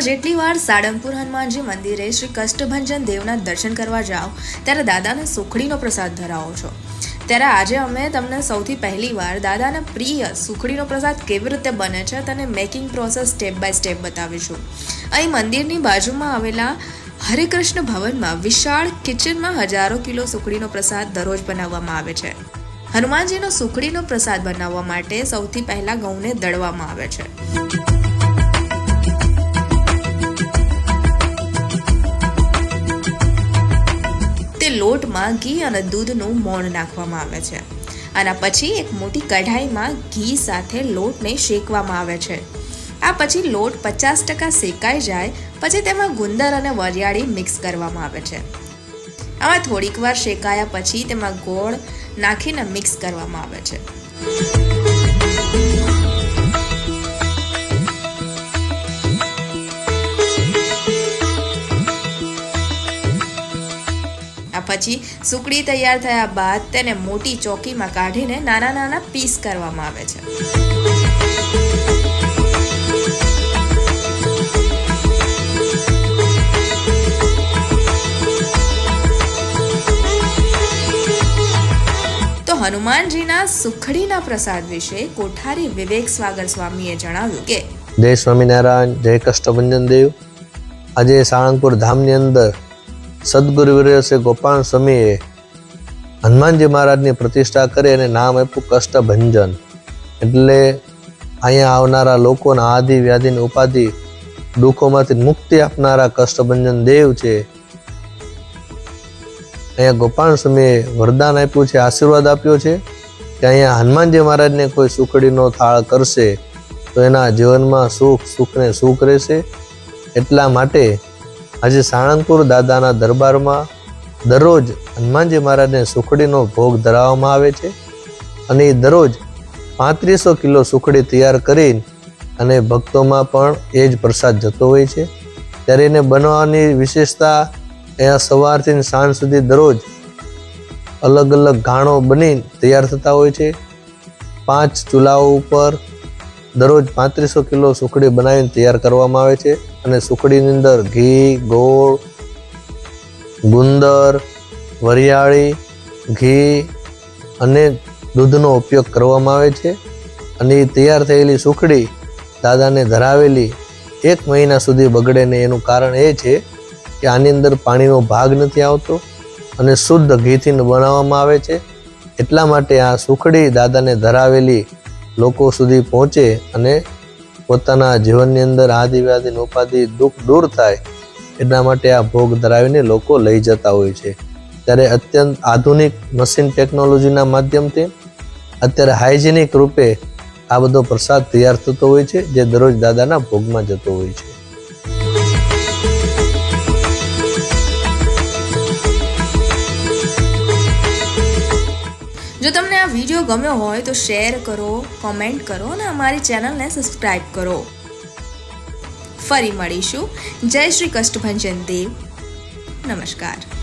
તમે જેટલી વાર સાળંગપુર હનુમાનજી મંદિરે શ્રી કષ્ટભંજન દેવના દર્શન કરવા જાઓ, ત્યારે દાદાને સુખડીનો પ્રસાદ ધરાવો છો. ત્યારે આજે અમે તમને સૌથી પહેલી વાર દાદાના પ્રિય સુખડીનો પ્રસાદ કેવી રીતે બને છે તેને making process step by step બતાવીશું. અહીં મંદિરની બાજુમાં આવેલા હરિકૃષ્ણ ભવનમાં વિશાળ કિચનમાં હજારો કિલો સુખડીનો પ્રસાદ દરરોજ બનાવવામાં આવે છે. હનુમાનજીનો સુખડીનો પ્રસાદ બનાવવા માટે સૌથી પહેલાં ઘઉંને દળવામાં આવે છે. લોટમાં ઘી અને દૂધનું મોણ નાખવામાં આવે છે. આના પછી એક મોટી કઢાઈમાં ઘી સાથે લોટને શેકવામાં આવે છે. આ પછી લોટ પચાસ ટકા શેકાઈ જાય, પછી તેમાં ગુંદર અને વરિયાળી મિક્સ કરવામાં આવે છે. આમાં થોડીક વાર શેકાયા પછી તેમાં ગોળ નાખીને મિક્સ કરવામાં આવે છે. પછી સુકડી તૈયાર થયા બાદ તેને મોટી ચોકીમાં કાઢીને નાના નાના પીસ કરવામાં આવે છે. હનુમાનજીના સુખડીના પ્રસાદ વિશે કોઠારી વિવેક સ્વાગર સ્વામીએ જણાવ્યું કે જય સ્વામિનારાયણ, જય કષ્ટભંજન દેવ. આજે સાળંગપુર ધામની અંદર સદગુરુવર્ય શ્રી ગોપાલ સ્વામીએ હનુમાનજી મહારાજની પ્રતિષ્ઠા કરી અને નામ આપ્યું કષ્ટભંજન. એટલે અહીંયા આવનારા લોકોના આદિ વ્યાધિની ઉપાધિ, દુઃખોમાંથી મુક્તિ આપનારા કષ્ટભંજન દેવ છે. અહીંયા ગોપાલ સ્વામીએ વરદાન આપ્યું છે, આશીર્વાદ આપ્યો છે કે અહીંયા હનુમાનજી મહારાજને કોઈ સુખડીનો થાળ કરશે તો એના જીવનમાં સુખ, સુખને સુખ રહેશે. એટલા માટે આજે સાળંગપુર દાદાના દરબારમાં દરરોજ હનુમાનજી મહારાજને સુખડીનો ભોગ ધરાવવામાં આવે છે અને એ દરરોજ પાંત્રીસો કિલો સુખડી તૈયાર કરી અને ભક્તોમાં પણ એ જ પ્રસાદ જતો હોય છે. ત્યારે એને બનાવવાની વિશેષતા અહીંયા સવારથી સાંજ સુધી દરરોજ અલગ અલગ ઘાણો બની તૈયાર થતા હોય છે. પાંચ ચૂલાઓ ઉપર દરરોજ પાંત્રીસો કિલો સુખડી બનાવીને તૈયાર કરવામાં આવે છે અને સુખડીની અંદર ઘી, ગોળ, ગુંદર, વરિયાળી, ઘી અને દૂધનો ઉપયોગ કરવામાં આવે છે. અને એ તૈયાર થયેલી સુખડી દાદાને ધરાવેલી એક મહિના સુધી બગડે ને એનું કારણ એ છે કે આની અંદર પાણીનો ભાગ નથી આવતો અને શુદ્ધ ઘીથી બનાવવામાં આવે છે. એટલા માટે આ સુખડી દાદાને ધરાવેલી લોકો સુધી પહોંચે અને પોતાના જીવનની અંદર આદિવ્યાધિ ઉપાધિ, દુઃખ દૂર થાય, એટલા માટે આ ભોગ ધરાવીને લોકો લઈ જતા હોય છે. ત્યારે અત્યંત આધુનિક મશીન ટેકનોલોજીના માધ્યમથી અત્યારે હાઇજેનિક રૂપે આ બધો પ્રસાદ તૈયાર થતો હોય છે, જે દરરોજ દાદાના ભોગમાં જતો હોય છે. જો તમને આ વીડિયો ગમ્યો હોય તો શેર કરો કોમેન્ટ કરો અને અમારી ચેનલને સબસ્ક્રાઇબ કરો. ફરી મળીશું. જય શ્રી કષ્ટભંજન દેવ. નમસ્કાર.